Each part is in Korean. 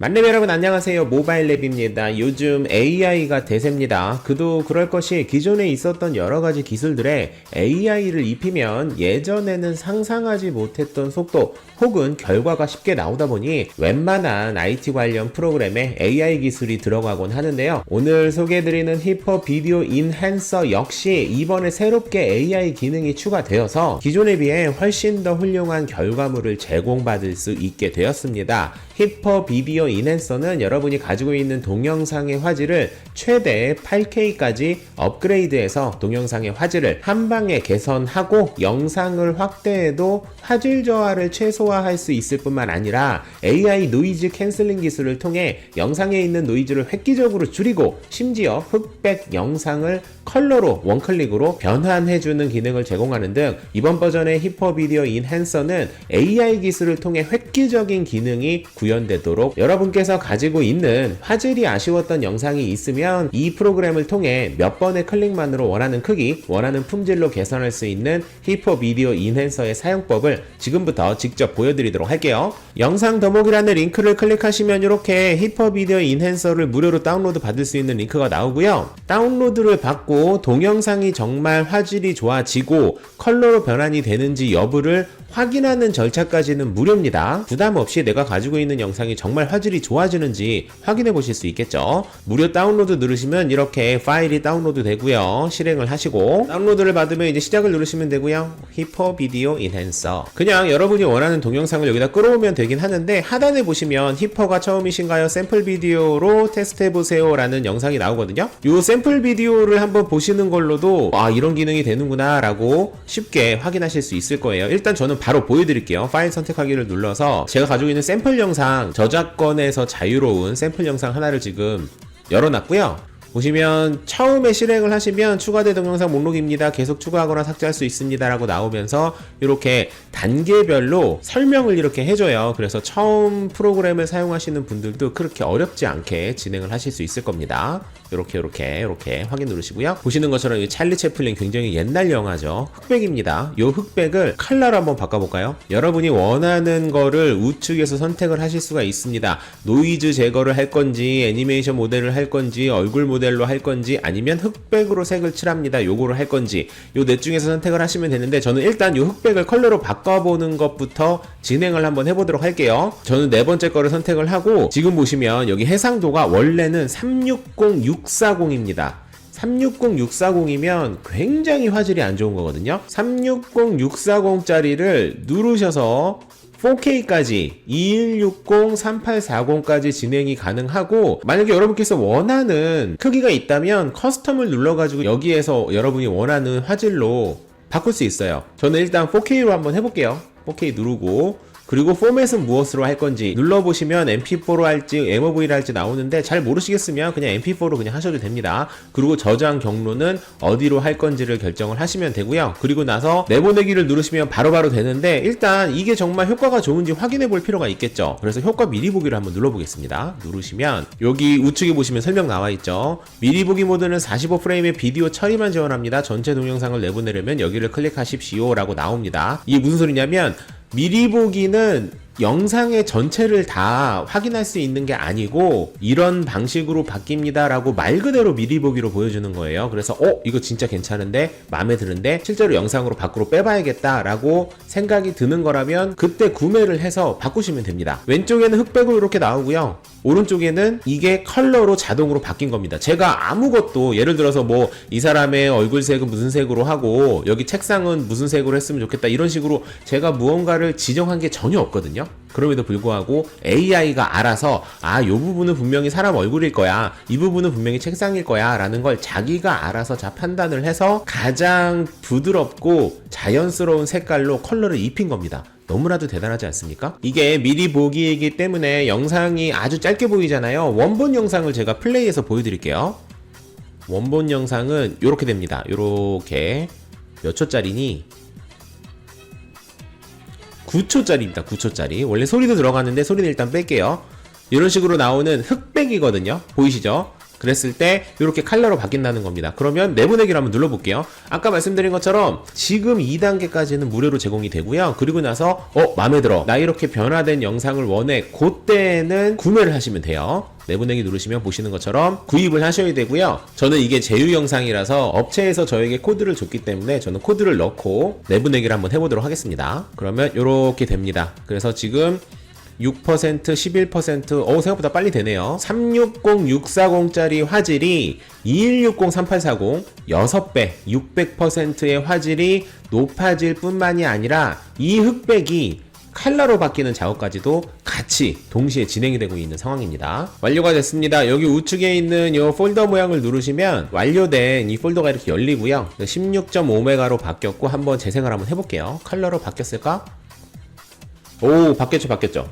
만렙 여러분 안녕하세요. 모바일랩입니다. 요즘 AI가 대세입니다. 그도 그럴 것이 기존에 있었던 여러가지 기술들에 AI를 입히면 예전에는 상상하지 못했던 속도 혹은 결과가 쉽게 나오다 보니 웬만한 IT 관련 프로그램에 AI 기술이 들어가곤 하는데요. 오늘 소개해드리는 힙합 비디오 인핸서 역시 이번에 새롭게 AI 기능이 추가되어서 기존에 비해 훨씬 더 훌륭한 결과물을 제공받을 수 있게 되었습니다. 히퍼 비디오 인핸서는 여러분이 가지고 있는 동영상의 화질을 최대 8K까지 업그레이드해서 동영상의 화질을 한 방에 개선하고 영상을 확대해도 화질 저하를 최소화할 수 있을 뿐만 아니라 AI 노이즈 캔슬링 기술을 통해 영상에 있는 노이즈를 획기적으로 줄이고 심지어 흑백 영상을 컬러로 원클릭으로 변환해주는 기능을 제공하는 등 이번 버전의 히퍼 비디오 인핸서는 AI 기술을 통해 획기적인 기능이 구현되도록 여러분 께서 가지고 있는 화질이 아쉬웠던 영상이 있으면 이 프로그램을 통해 몇 번의 클릭만으로 원하는 크기, 원하는 품질로 개선할 수 있는 히퍼 비디오 인핸서의 사용법을 지금부터 직접 보여드리도록 할게요. 영상 더보기란의 링크를 클릭하시면 이렇게 히퍼 비디오 인핸서를 무료로 다운로드 받을 수 있는 링크가 나오고요. 다운로드를 받고 동영상이 정말 화질이 좋아지고 컬러로 변환이 되는지 여부를 확인하는 절차까지는 무료입니다. 부담 없이 내가 가지고 있는 영상이 정말 화질이 좋아지는지 확인해 보실 수 있겠죠. 무료 다운로드 누르시면 이렇게 파일이 다운로드 되고요. 실행을 하시고 다운로드를 받으면 이제 시작을 누르시면 되고요. 히퍼 비디오 인핸서. 그냥 여러분이 원하는 동영상을 여기다 끌어오면 되긴 하는데 하단에 보시면 히퍼가 처음이신가요? 샘플 비디오로 테스트해 보세요 라는 영상이 나오거든요. 이 샘플 비디오를 한번 보시는 걸로도 아 이런 기능이 되는구나 라고 쉽게 확인하실 수 있을 거예요. 일단 저는 바로 보여드릴게요. 파일 선택하기를 눌러서 제가 가지고 있는 샘플 영상 저작권에서 자유로운 샘플 영상 하나를 지금 열어놨고요. 보시면 처음에 실행을 하시면 추가된 동영상 목록입니다. 계속 추가하거나 삭제할 수 있습니다. 라고 나오면서 이렇게 단계별로 설명을 이렇게 해줘요. 그래서 처음 프로그램을 사용하시는 분들도 그렇게 어렵지 않게 진행을 하실 수 있을 겁니다. 이렇게 이렇게 이렇게 확인 누르시고요. 보시는 것처럼 이 찰리 채플린 굉장히 옛날 영화죠. 흑백입니다. 이 흑백을 컬러로 한번 바꿔볼까요? 여러분이 원하는 거를 우측에서 선택을 하실 수가 있습니다. 노이즈 제거를 할 건지 애니메이션 모델을 할 건지 얼굴 모델로 할 건지 아니면 흑백으로 색을 칠합니다. 요거를 할 건지 요 넷 중에서 선택을 하시면 되는데 저는 일단 요 흑백을 컬러로 바꿔 보는 것부터 진행을 한번 해보도록 할게요. 저는 네 번째 거를 선택을 하고 지금 보시면 여기 해상도가 원래는 360640입니다. 360640이면 굉장히 화질이 안 좋은 거거든요. 360640짜리를 누르셔서 4K까지 2160, 3840까지 진행이 가능하고 만약에 여러분께서 원하는 크기가 있다면 커스텀을 눌러가지고 여기에서 여러분이 원하는 화질로 바꿀 수 있어요. 저는 일단 4K로 한번 해볼게요. 4K 누르고 그리고 포맷은 무엇으로 할 건지 눌러보시면 MP4로 할지 MOV로 할지 나오는데 잘 모르시겠으면 그냥 MP4로 그냥 하셔도 됩니다. 그리고 저장 경로는 어디로 할 건지를 결정을 하시면 되고요. 그리고 나서 내보내기를 누르시면 바로 바로 되는데 일단 이게 정말 효과가 좋은지 확인해 볼 필요가 있겠죠. 그래서 효과 미리 보기를 한번 눌러보겠습니다. 누르시면 여기 우측에 보시면 설명 나와 있죠. 미리 보기 모드는 45프레임의 비디오 처리만 지원합니다. 전체 동영상을 내보내려면 여기를 클릭하십시오 라고 나옵니다. 이게 무슨 소리냐면 미리 보기는 영상의 전체를 다 확인할 수 있는 게 아니고 이런 방식으로 바뀝니다라고 말 그대로 미리 보기로 보여주는 거예요. 그래서 어 이거 진짜 괜찮은데 마음에 드는데 실제로 영상으로 밖으로 빼봐야겠다라고 생각이 드는 거라면 그때 구매를 해서 바꾸시면 됩니다. 왼쪽에는 흑백으로 이렇게 나오고요. 오른쪽에는 이게 컬러로 자동으로 바뀐 겁니다. 제가 아무것도 예를 들어서 뭐 이 사람의 얼굴 색은 무슨 색으로 하고 여기 책상은 무슨 색으로 했으면 좋겠다 이런 식으로 제가 무언가를 지정한 게 전혀 없거든요. 그럼에도 불구하고 AI가 알아서 아, 요 부분은 분명히 사람 얼굴일 거야. 이 부분은 분명히 책상일 거야. 라는 걸 자기가 알아서 자 판단을 해서 가장 부드럽고 자연스러운 색깔로 컬러를 입힌 겁니다. 너무나도 대단하지 않습니까? 이게 미리 보기이기 때문에 영상이 아주 짧게 보이잖아요. 원본 영상을 제가 플레이해서 보여드릴게요. 원본 영상은 이렇게 됩니다. 이렇게 몇 초짜리니 9초짜리입니다. 9초짜리. 원래 소리도 들어가는데 소리는 일단 뺄게요. 이런 식으로 나오는 흑백이거든요. 보이시죠? 그랬을 때 이렇게 컬러로 바뀐다는 겁니다. 그러면 내보내기를 한번 눌러볼게요. 아까 말씀드린 것처럼 지금 2단계까지는 무료로 제공이 되고요. 그리고 나서 어 마음에 들어 나 이렇게 변화된 영상을 원해 그때는 구매를 하시면 돼요. 내보내기 누르시면 보시는 것처럼 구입을 하셔야 되고요. 저는 이게 제휴 영상이라서 업체에서 저에게 코드를 줬기 때문에 저는 코드를 넣고 내보내기를 한번 해보도록 하겠습니다. 그러면 이렇게 됩니다. 그래서 지금 6%, 11%, 어 생각보다 빨리 되네요. 360, 640짜리 화질이 2160, 3840 6배, 600%의 화질이 높아질 뿐만이 아니라 이 흑백이 칼라로 바뀌는 작업까지도 같이 동시에 진행이 되고 있는 상황입니다. 완료가 됐습니다. 여기 우측에 있는 이 폴더 모양을 누르시면 완료된 이 폴더가 이렇게 열리고요. 16.5메가로 바뀌었고 한번 재생을 한번 해볼게요. 칼라로 바뀌었을까? 오 바뀌었죠 바뀌었죠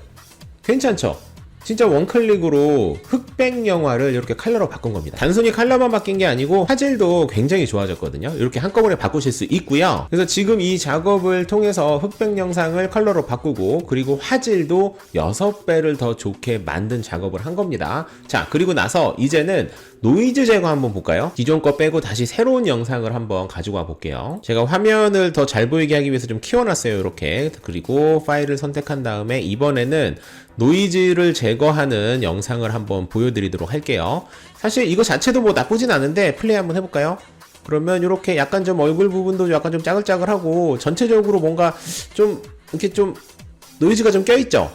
괜찮죠? 진짜 원클릭으로 흑백 영화를 이렇게 컬러로 바꾼 겁니다. 단순히 컬러만 바뀐 게 아니고 화질도 굉장히 좋아졌거든요. 이렇게 한꺼번에 바꾸실 수 있고요. 그래서 지금 이 작업을 통해서 흑백 영상을 컬러로 바꾸고 그리고 화질도 6배를 더 좋게 만든 작업을 한 겁니다. 자 그리고 나서 이제는 노이즈 제거 한번 볼까요? 기존 거 빼고 다시 새로운 영상을 한번 가지고 와 볼게요. 제가 화면을 더 잘 보이게 하기 위해서 좀 키워놨어요. 이렇게. 그리고 파일을 선택한 다음에 이번에는 노이즈를 제거하는 영상을 한번 보여드리도록 할게요. 사실 이거 자체도 뭐 나쁘진 않은데 플레이 한번 해볼까요? 그러면 이렇게 약간 좀 얼굴 부분도 약간 좀 짜글짜글하고 전체적으로 뭔가 좀 이렇게 좀 노이즈가 좀 껴있죠?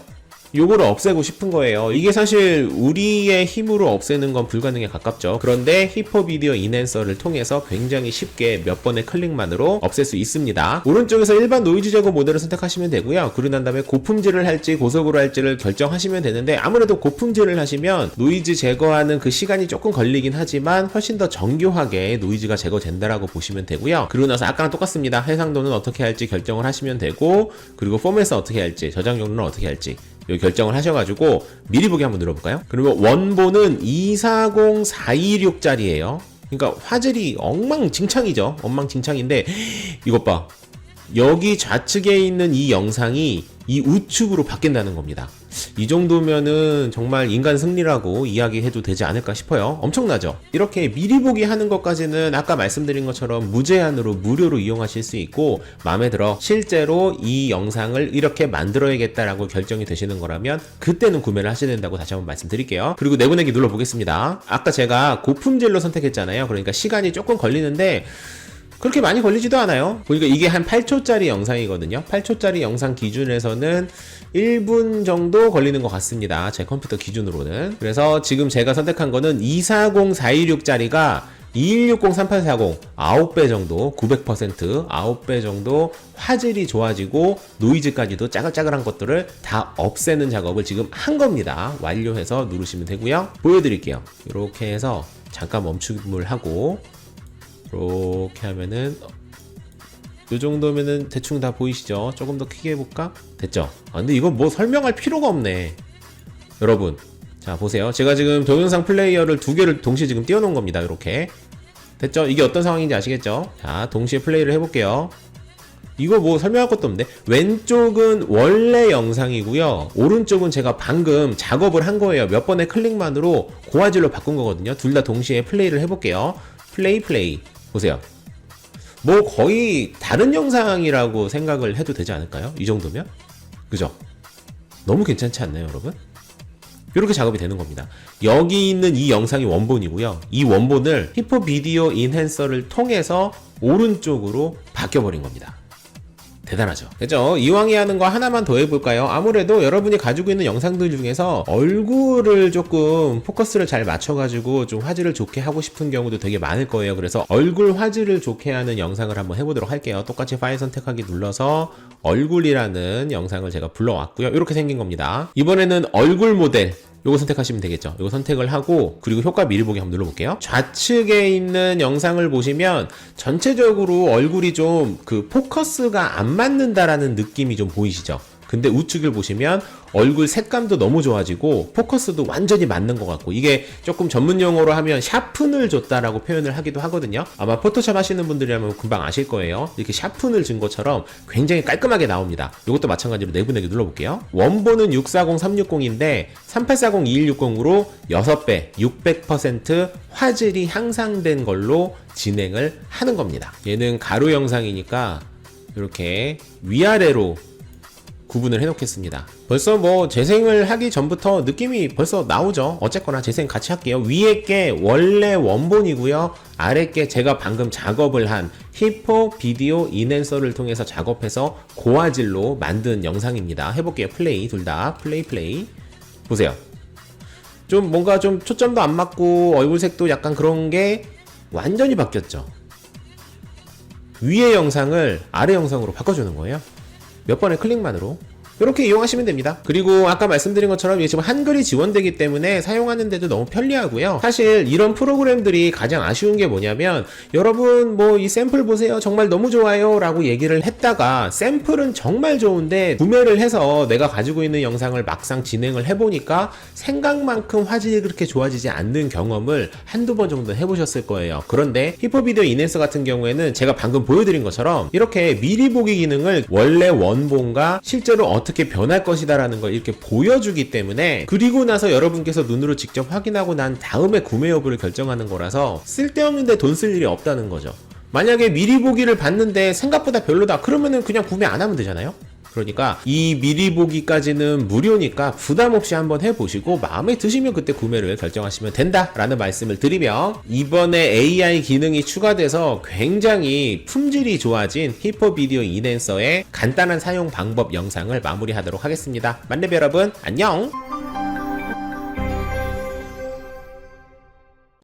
요거를 없애고 싶은 거예요. 이게 사실 우리의 힘으로 없애는 건 불가능에 가깝죠. 그런데 히퍼 비디오 인핸서를 통해서 굉장히 쉽게 몇 번의 클릭만으로 없앨 수 있습니다. 오른쪽에서 일반 노이즈 제거 모델을 선택하시면 되고요. 그리고 난 다음에 고품질을 할지 고속으로 할지를 결정하시면 되는데 아무래도 고품질을 하시면 노이즈 제거하는 그 시간이 조금 걸리긴 하지만 훨씬 더 정교하게 노이즈가 제거된다라고 보시면 되고요. 그리고 나서 아까랑 똑같습니다. 해상도는 어떻게 할지 결정을 하시면 되고 그리고 포맷은 어떻게 할지 저장 경로는 어떻게 할지 요 결정을 하셔가지고 미리 보기 한번 눌러볼까요? 그리고 원본은 240426짜리예요. 그러니까 화질이 엉망진창이죠. 엉망진창인데 이것 봐. 여기 좌측에 있는 이 영상이 이 우측으로 바뀐다는 겁니다. 이 정도면은 정말 인간 승리라고 이야기해도 되지 않을까 싶어요. 엄청나죠? 이렇게 미리 보기 하는 것까지는 아까 말씀드린 것처럼 무제한으로 무료로 이용하실 수 있고 마음에 들어 실제로 이 영상을 이렇게 만들어야겠다라고 결정이 되시는 거라면 그때는 구매를 하셔야 된다고 다시 한번 말씀드릴게요. 그리고 내보내기 눌러보겠습니다. 아까 제가 고품질로 선택했잖아요. 그러니까 시간이 조금 걸리는데 그렇게 많이 걸리지도 않아요. 보니까 이게 한 8초짜리 영상이거든요. 8초짜리 영상 기준에서는 1분 정도 걸리는 것 같습니다. 제 컴퓨터 기준으로는. 그래서 지금 제가 선택한 거는 240426짜리가 2160-3840 9배 정도 900% 9배 정도 화질이 좋아지고 노이즈까지도 짜글짜글한 것들을 다 없애는 작업을 지금 한 겁니다 완료해서 누르시면 되고요 보여드릴게요 이렇게 해서 잠깐 멈춤을 하고 이렇게 하면은 이 정도면은 대충 다 보이시죠? 조금 더 크게 해볼까? 됐죠? 아, 근데 이거 뭐 설명할 필요가 없네. 여러분, 자 보세요. 제가 지금 동영상 플레이어를 두 개를 동시에 지금 띄워놓은 겁니다. 이렇게 됐죠? 이게 어떤 상황인지 아시겠죠? 자, 동시에 플레이를 해볼게요. 이거 뭐 설명할 것도 없는데 왼쪽은 원래 영상이고요 오른쪽은 제가 방금 작업을 한 거예요 몇 번의 클릭만으로 고화질로 바꾼 거거든요 둘 다 동시에 플레이를 해볼게요 플레이 플레이 보세요 뭐 거의 다른 영상이라고 생각을 해도 되지 않을까요 이 정도면 그죠 너무 괜찮지 않나요 여러분 이렇게 작업이 되는 겁니다. 여기 있는 이 영상이 원본이고요. 이 원본을 히포 비디오 인핸서를 통해서 오른쪽으로 바뀌어버린 겁니다. 대단하죠. 그죠? 이왕이 하는 거 하나만 더 해볼까요? 아무래도 여러분이 가지고 있는 영상들 중에서 얼굴을 조금 포커스를 잘 맞춰가지고 좀 화질을 좋게 하고 싶은 경우도 되게 많을 거예요. 그래서 얼굴 화질을 좋게 하는 영상을 한번 해보도록 할게요. 똑같이 파일 선택하기 눌러서 얼굴이라는 영상을 제가 불러왔고요. 이렇게 생긴 겁니다. 이번에는 얼굴 모델 요거 선택하시면 되겠죠. 요거 선택을 하고 그리고 효과 미리 보기 한번 눌러볼게요. 좌측에 있는 영상을 보시면 전체적으로 얼굴이 좀 그 포커스가 안 맞는다라는 느낌이 좀 보이시죠? 근데 우측을 보시면 얼굴 색감도 너무 좋아지고 포커스도 완전히 맞는 것 같고 이게 조금 전문 용어로 하면 샤픈을 줬다라고 표현을 하기도 하거든요. 아마 포토샵 하시는 분들이라면 금방 아실 거예요. 이렇게 샤픈을 준 것처럼 굉장히 깔끔하게 나옵니다. 이것도 마찬가지로 내분내기 눌러볼게요. 원본은 640360인데 38402160으로 6배 600% 화질이 향상된 걸로 진행을 하는 겁니다. 얘는 가로 영상이니까 이렇게 위아래로 구분을 해놓겠습니다. 벌써 뭐 재생을 하기 전부터 느낌이 벌써 나오죠. 어쨌거나 재생 같이 할게요. 위에 게 원래 원본이고요. 아래 게 제가 방금 작업을 한 히포 비디오 이넨서를 통해서 작업해서 고화질로 만든 영상입니다. 해볼게요. 플레이 둘 다 플레이 플레이 보세요. 좀 뭔가 좀 초점도 안 맞고 얼굴색도 약간 그런 게 완전히 바뀌었죠. 위의 영상을 아래 영상으로 바꿔주는 거예요. 몇 번의 클릭만으로 이렇게 이용하시면 됩니다. 그리고 아까 말씀드린 것처럼 이게 지금 한글이 지원되기 때문에 사용하는데도 너무 편리하고요. 사실 이런 프로그램들이 가장 아쉬운 게 뭐냐면 여러분 뭐 이 샘플 보세요. 정말 너무 좋아요. 라고 얘기를 했다가 샘플은 정말 좋은데 구매를 해서 내가 가지고 있는 영상을 막상 진행을 해보니까 생각만큼 화질이 그렇게 좋아지지 않는 경험을 한두 번 정도 해보셨을 거예요. 그런데 히퍼비디오 이넨서 같은 경우에는 제가 방금 보여드린 것처럼 이렇게 미리 보기 기능을 원래 원본과 실제로 어떻게 변할 것이다라는 걸 이렇게 보여주기 때문에 그리고 나서 여러분께서 눈으로 직접 확인하고 난 다음에 구매 여부를 결정하는 거라서 쓸데없는데 돈 쓸 일이 없다는 거죠. 만약에 미리 보기를 봤는데 생각보다 별로다 그러면은 그냥 구매 안 하면 되잖아요. 그러니까 이 미리 보기까지는 무료니까 부담 없이 한번 해보시고 마음에 드시면 그때 구매를 결정하시면 된다라는 말씀을 드리며 이번에 AI 기능이 추가돼서 굉장히 품질이 좋아진 히퍼 비디오 이넨서의 간단한 사용 방법 영상을 마무리하도록 하겠습니다. 만렙 여러분 안녕.